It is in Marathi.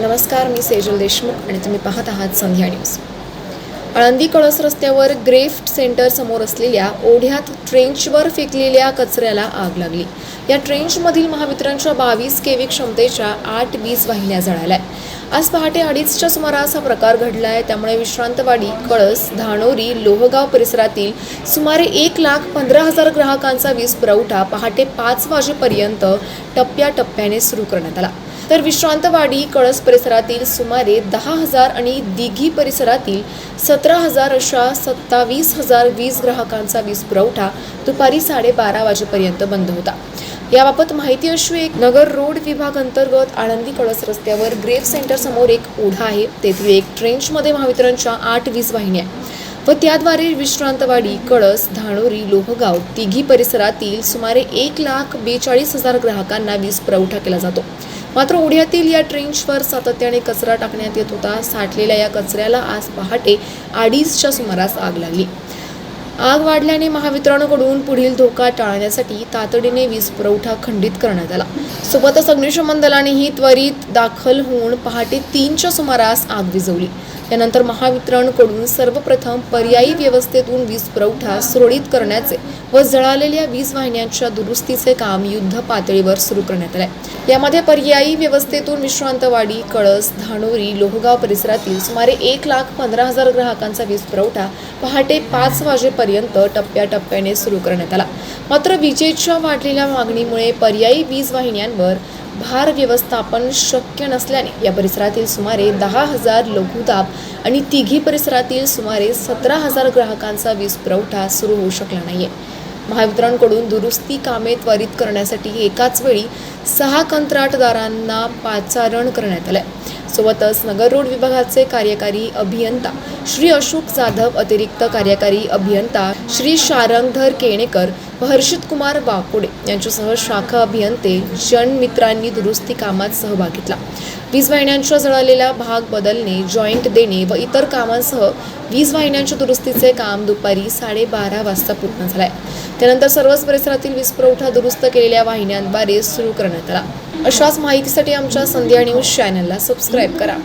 नमस्कार मी सेजल देशमुख आणि तुम्ही पाहत आहात संध्या न्यूज. आळंदी कळस रस्त्यावर ग्रेफ्ट सेंटर समोर असलेल्या ओढ्यात ट्रेंचवर फेकलेल्या कचऱ्याला आग लागली. या ट्रेंचमधील महावितरणच्या बावीस केवी क्षमतेच्या आठ वीज वाहिन्या जळाल्या. आज पहाटे अडीचच्या सुमारास हा प्रकार घडला आहे त्यामुळे विश्रांतवाडी कळस धानोरी लोहगाव परिसरातील सुमारे एक लाख पंधरा हजार ग्राहकांचा वीज पुरवठा पहाटे पाच वाजेपर्यंत टप्प्याटप्प्याने सुरू करण्यात आला. तर विश्रांतवाडी कळस परिसरातील सुमारे दहा हजार आणि दिघी परिसरातील सतरा हजार अशा सत्तावीस हजार वीज ग्राहकांचा वीज पुरवठा दुपारी साडेबारा वाजेपर्यंत बंद होता. याबाबत माहिती अशी एक नगर रोड विभाग अंतर्गत आळंदी कळस रस्त्यावर ग्रेव सेंटर समोर एक ओढा आहे. तेथील एक ट्रेंचमध्ये महावितरणच्या आठ वीज वाहिन्या व त्याद्वारे विश्रांतवाडी कळस धानोरी लोहगाव तिघी परिसरातील सुमारे एक लाख बेचाळीस हजार ग्राहकांना वीज पुरवठा केला जातो. मात्र ओढ्यातील या ट्रेंचवर सातत्याने कचरा टाकण्यात येत होता. साठलेल्या या कचऱ्याला आज पहाटे अडीचच्या सुमारास आग लागली. आग वाढल्याने महावितरणकडून पुढील धोका टाळण्यासाठी तातडीने वीज पुरवठा खंडित करण्यात आला. सोबतच अग्निशमन दलानेही त्वरित दाखल होऊन पहाटे तीनच्या सुमारास आग विझवली. त्यानंतर महावितरणकडून सर्वप्रथम पर्यायी व्यवस्थेतून वीज पुरवठा सुरळीत करण्याचे व जळालेल्या वीज वाहिन्यांच्या दुरुस्तीचे काम युद्ध पातळीवर सुरू करण्यात आले. यामध्ये पर्यायी व्यवस्थेतून विश्रांतवाडी कळस धानोरी लोहगाव परिसरातील सुमारे एक लाख पंधरा हजार ग्राहकांचा वीज पुरवठा पहाटे पाच वाजेपर्यंत पर्यंत टप्प्याटप्प्याने सुरू करण्यात आला. मात्र विजेच्या वाढलेल्या मागणीमुळे पर्यायी वीज वाहिन्यांवर भार व्यवस्थापन शक्य नसल्याने या परिसरातील सुमारे दहा हजार लघुदाब आणि तिघी परिसरातील सुमारे सतरा हजार ग्राहकांचा वीज पुरवठा सुरू होऊ शकला नाहीये. महावितरणकडून दुरुस्ती कामे त्वरित करण्यासाठी एकाच वेळी सहा कंत्राटदारांना पाचारण करण्यात आलं सोबतच नगर रोड विभागाचे कार्यकारी अभियंता श्री अशोक जाधव अतिरिक्त कार्यकारी अभियंता श्री शारंगधर केणेकर व हर्षित कुमार वाकोडे यांच्यासह शाखा अभियंते जन मित्रांनी दुरुस्ती कामात सहभाग घेतला. वीज वाहिन्यांच्या जळालेला भाग बदलणे जॉईंट देणे व इतर कामांसह वीज वाहिन्यांच्या दुरुस्तीचे काम दुपारी साडेबारा वाजता पूर्ण झालाय. त्यानंतर सर्वच परिसरातील वीज पुरवठा दुरुस्त केलेल्या वाहिन्यांद्वारे सुरू करण्यात आला. अशाच माहितीसाठी आमच्या संध्या न्यूज चॅनलला सबस्क्राईब करा.